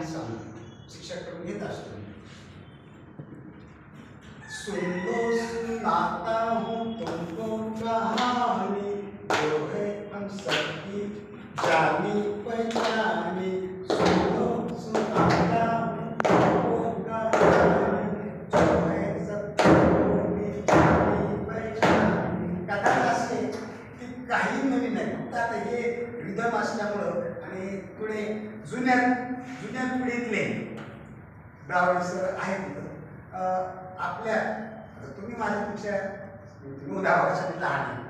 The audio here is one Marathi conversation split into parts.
आम्ही सांगतो. शिक्षकाकडून घेत असतो. सुनो सुनाता हूँ हो तुमको कहानी जो है हम सबकी जानी पहचानी. सुनो सुनाता रिदम असल्यामुळं आणि पुढे जुन्या जुन्या पिढीतले ब्राह्मण सर आहेत आपल्या तुम्ही माझ्यापेक्षा तुम्ही दहा वर्षांनी लहान आहे.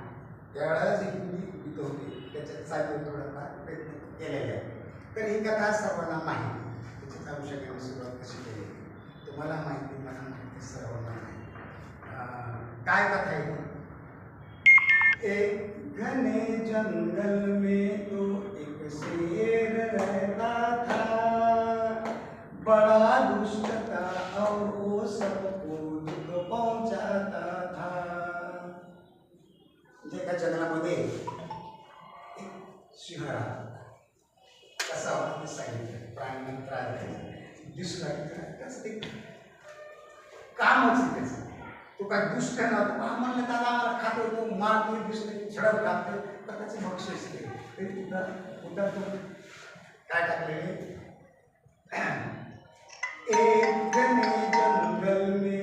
त्यावेळेस ही पिढी इथं होती. त्याच्यात चालू थोडाफार प्रयत्न केलेले आहे तर ही कथा सर्वांना माहिती त्याच्यात अनुषंगाने सुरुवात कशी केली? तुम्हाला माहिती मला माहिती सर्वांना माहिती. काय कथा आहे एक घने जंगल में तो एक शेर रहता था। बड़ा दुष्ट था और वो सबको दुख पहुंचाता था। म्हणजे एका जंगलामध्ये एक सिंह राहत कसा होता ते सांगितलं प्राण्यांना त्रास द्यायचा दिसू लागला कसं ते कामच आहे त्याचं। तो काय दुष्ट नव्हता बा म्हणलं दादा आम्हाला खात होतो मारतो दिसलं की झडप घालतो तर त्याचे बक्षीस ते तरी तुझा तुझा तो काय टाकलेले एक घने जंगल में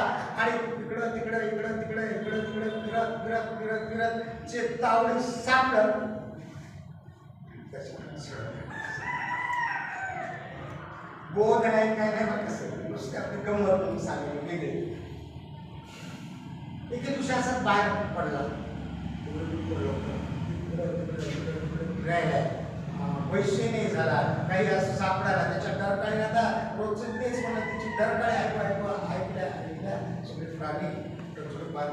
आणि इकडं तिकडं इकडं तिकडं इकडं तिकडं फिरत फिरत फिरत फिरत जे तावडी सापडलं. बोध नाही काय नाही मग कसं? नुसते आपली गंमत म्हणून सांगितलं वेगळे. एके दिवशी असं बाहेर पडला. फिरायला पैसे नाही झाला. काही असं सापडायला त्याच्या डरकाळी आता रोजचं तेच म्हणत त्याची डरकाळी ऐकू ऐकू ऐकल्या ऐकल्या सगळे प्राणी इकडं झुडपात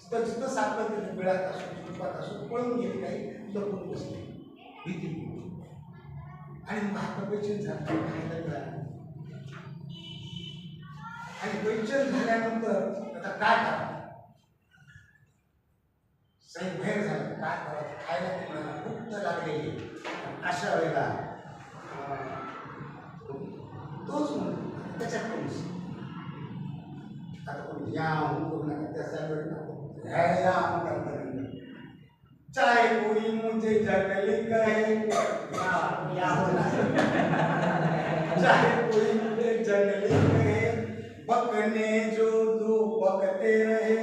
तिथं जिथं सापडत तिथं बिळात असो स्वरूपात असो पळून गेले काही लपून बसले? भीती. आणि मग आता झालं. मिळालं आणि पैचन झाल्यानंतर आता काय करावं? सही बाहेर झालं. काय करायचं खायला तुम्हाला मिळालं भूक लागलेली. अशा वेळेला अं, तोच म्हणतो त्याच्यात कोणीच आता कोणी या करू नका त्याचा वेळ नको ह्या या करता चाहे कोई मुझे जंगली कहे या- या होना। चाहे कोई मुझे जंगली कहे बकने जो दो बकते रहे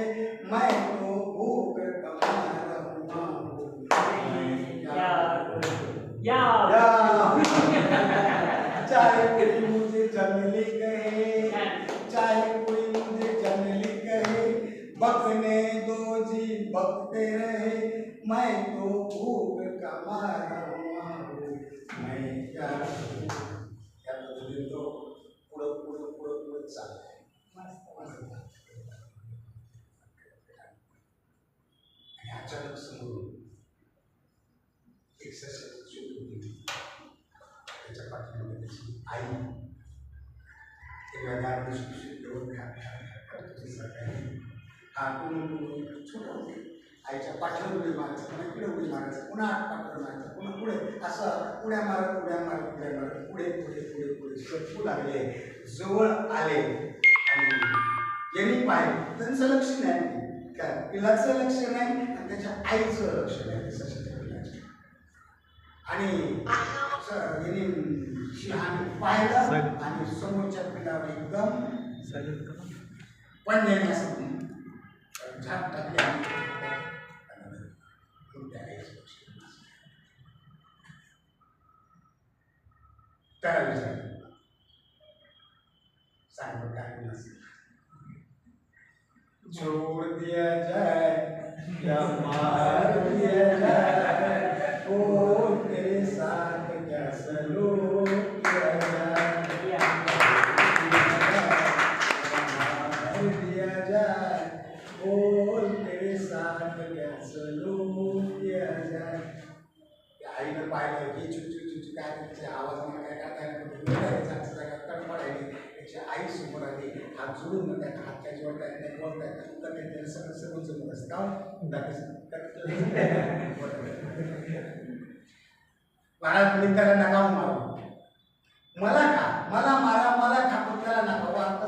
मैं तो भूख कमा रहूंगा मैं क्या करूं? या। चाहे कोई बकते रहे मैं तो भूख कमा रहा हूँ मैं क्या या पद्धतीने तो पुढं पुढं पुढं पुढं चाललाय आणि अचानक समोर एक त्याच्या पाठीमध्ये त्याची आई ते वेगाने सुशिक्षित हा कोण छोटा होते आईच्या पाठीवर उडी मारायचं पुन्हा इकडे उडी मारायचं पुन्हा आठ पाठवर मारायचं पुन्हा पुढे. असं उड्या मारत उड्या मारत उड्या मारत पुढे पुढे पुढे पुढे सरकू लागले जवळ आले. आणि यांनी पाहिलं त्यांचं लक्ष नाही. काय पिलाचं लक्ष नाही आणि त्याच्या आईचं लक्ष नाही सशक्त पिलाचं आणि यांनी पाहिलं आणि समोरच्या पिलावर एकदम पण असं झाप टाकली आणि मग त्या आईचं लक्ष नसलं. त्याला विचारलं सांग काय नसेल छोड़ दिया जाए या मार दिया जाए ओ तेरे साथ क्या सलूक आई समोर आली हात जोडून मग हात काय जोडता नाही बोलता तर नाही उलट सगळं सगळं जमत असतं. का हो? महाराज मी त्याला नका मारू. मला का मला मारा मला खा पण त्याला नका. हो, आता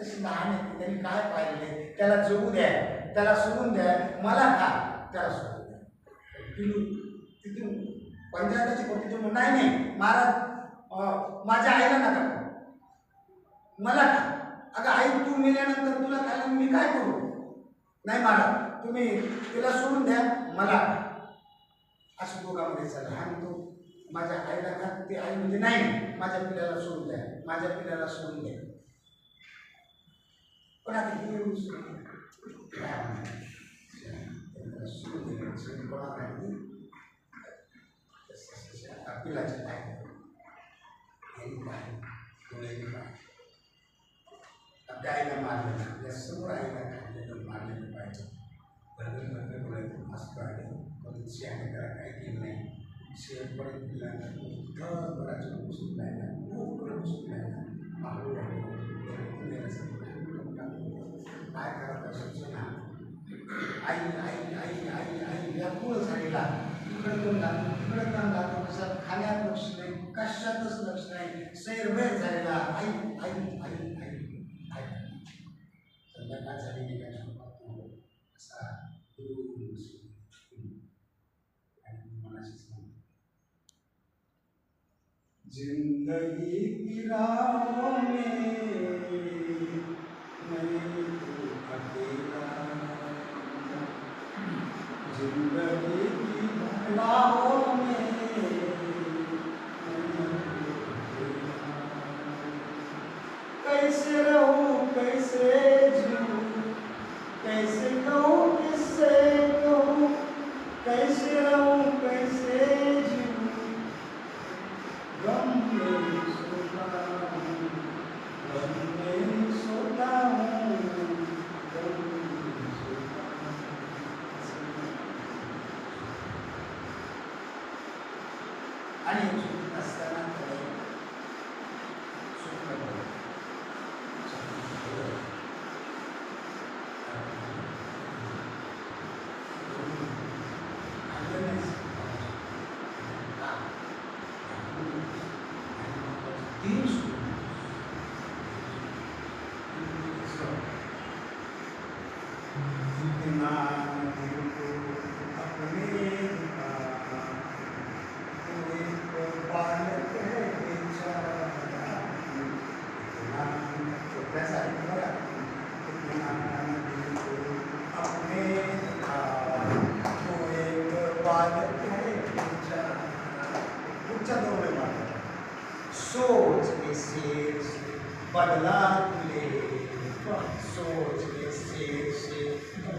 तशी लहान आहे त्यांनी काय पाहिले? त्याला जगू द्या त्याला सोडून द्या मला का त्याला सोडून द्या. तिथून तिथून पंचायताची कोटी तुम्ही नाही नाही महाराज माझ्या आईला नका मला का? अगं आई तू मेल्यानंतर तुला काय मी काय करू? नाही महाराज तुम्ही तिला सोडून द्या. मला असं दोघांमध्ये चाललं आणि तो माझ्या आईला का? ते आई म्हणजे नाही माझ्या पिल्याला सोडून द्या. माझ्या पिल्याला सोडून द्या. पण आता हे येऊन सोडून काय पिलाच्या त्याला सोडून दिलं, सोडून कोणा काढली? तसं- तसं आता पिलाचे पाय यांनी पाय डोळ्यांनी पाय आपल्या आईला मारलं आपल्यासमोर आईला खाल्लेलं मारलेलं पाहिजे. भरभर भरभर बोलायचं मस्त वाटलं पण शहाणे करा काही केलं नाही शेवटपर्यंत पिलांना बराच बसून राहिला खूप वेळ बसून राहिला. हळूहळू काय करत सुचना आई आई आई आई आई व्याकुळ झालेला इकडं दोन लागतो इकडं दोन लागतो कसं खाण्यात लक्ष नाही कशातच लक्ष नाही. सैरभैर झालेला आई आई आई आई संध्याकाळ झालेली काय झोपात असा दूर बसून आणि मनाशी सांगतो जिंदगी की राहों में swords may but the Lord lives. Swords may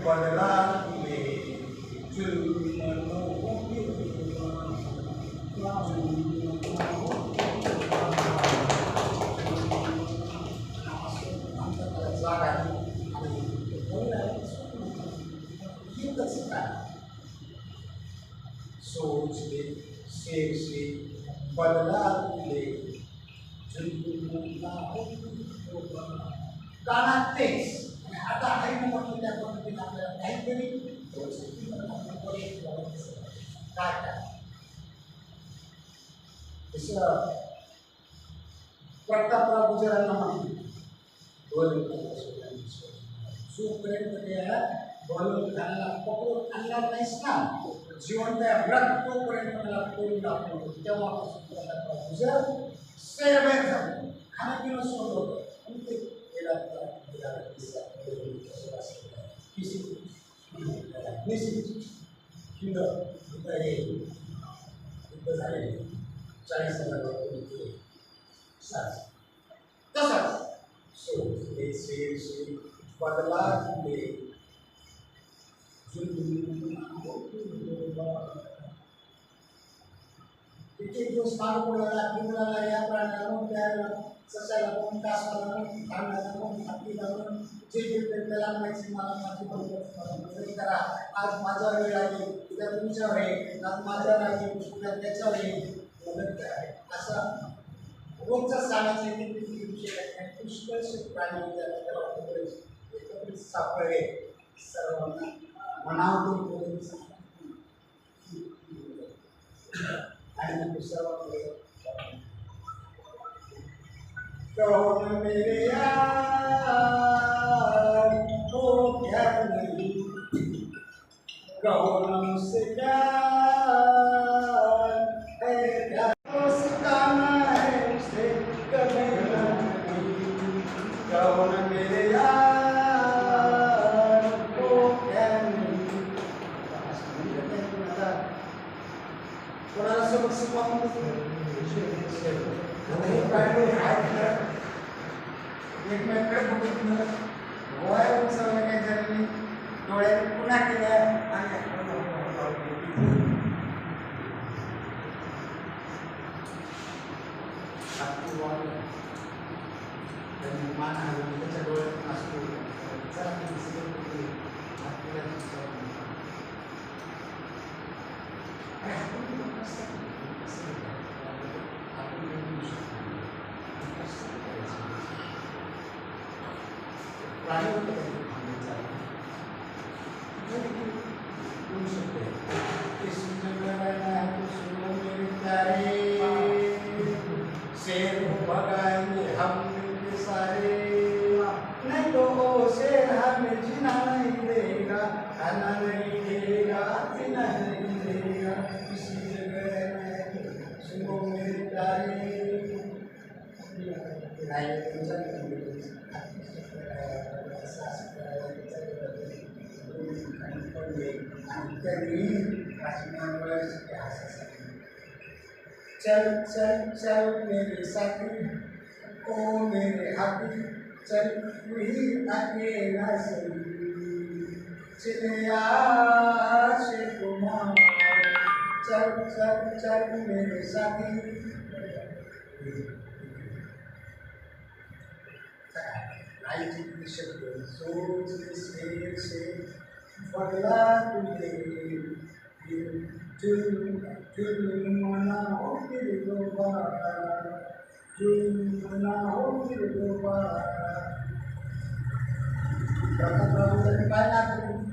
but the Lord lives. To So today, seriously, but the last शेर से बदला ले कानात तेच आणि आता आई म्हटलं त्या पद्धतीने आपल्याला काहीतरी काय काय जसं प्रतापराव गुजरांना म्हटलं जोपर्यंत त्या बॉलून खाण्याला पकडून आणणार नाहीस ना जिवंत व्रत तोपर्यंत मला तोडून दाखवतो तेव्हापासून प्रतापराव गुजर सैरभैर झालं खाणं पिणं सोडलं होतं आणि ते गेला गेला किस्सा किसी हिंद इथं हे इथं चाळीस हजार सात तसाच सो हे शेर शेर बदला दिले तिथे दिवस स्थान कोणाला किंवा या प्राण्याला म्हणून त्याला सस्याला म्हणून कासवाला म्हणून धान्याला म्हणून हत्तीला म्हणून जे जे त्याला माहिती मला माझी बरोबर करा आज माझा वेळ आहे उद्या तुमच्यावर आहे आज माझ्यावर आहे उद्या त्याच्यावर आहे मदत करा. असा रोजचा सांगायचं की किती विषय आहे पुष्कळशे प्राणी त्याला आपल्याकडे एकत्रित सापडले सर्वांना मनावरून बोलून सांगा. आणि मग सर्वांकडे कौन मेरे यार को क्या नहीं कौन मुझसे प्यार है क्या दोस्ताना है मुझसे कभी नहीं कौन मेरे यार को क्या नहीं कोणाला सबक शिकवा आता हे प्राणी काय एकमेकडे बघून गोळ्या उचलल्या काय झालं नाही डोळ्याने पुन्हा केल्या आणि हातू वाढला. त्यांनी मान हलवली, त्याच्या डोळ्यातून अश्रू गेले. चला मी दिसले कुठे? हात केला दुसरा. आणि आपण लोक कसं कसं आपण येऊ शकतो. कसं करायचं? प्राणी होते काही थांबायचं आहे. जरी की होऊ शकते. इस जगत में सुनो मेरे प्यारे, शेर को भगाएंगे हम मिलके सारे नहीं तो वो शेर हमें जीना नहीं देगा खाना नहीं देगा पीना नहीं देगा इसी जगह में सुनो मेरे प्यारे नाही तुमचा चल चल चल मेरे साथी ओ मेरे हाथी चल वही अकेला सही चले। आशे कुमार चल चल चल मेरे साथी। आईची शब्द सोच शेर से बदला तुझे जुल्म जुल्म हो फिर दोबारा जुल्म हो फिर दोबारा काय लागतं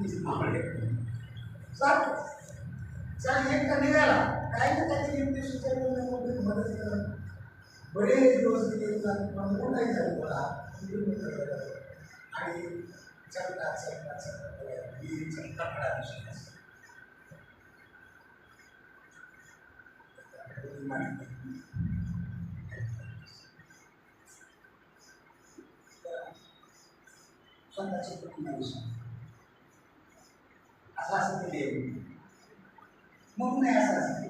चाल चाल एक का निघाला काय ना काहीतरी इंग्लिश मदत करा बरेच दिवस गेले पण मोठाही झालं मला आणि चलता चलता चलता विहिरीचा कपडा दिसला. स्वतःची कुटुंब असं असं ते देव म्हणून नाही असं असं ते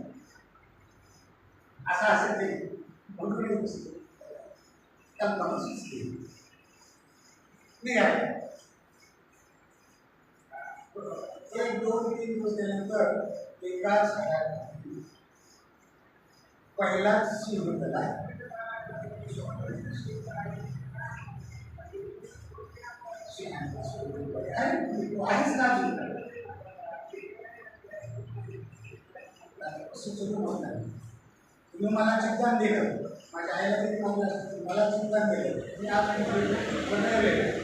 असं असं ते म्हणून नाही बसतो त्या माणूसच ते निघाला एक दोन तीन दिवस त्यानंतर एका झाडाला पहिलाच सिंह झाला आहेच ना तुम्ही मला चिंतन दिलं. माझ्या आईला तरी मला चिंतन दिलं. मी आज बनवले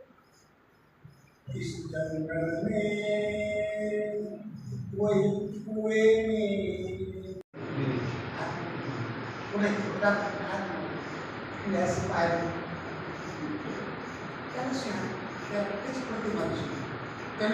Kan seperti manusia.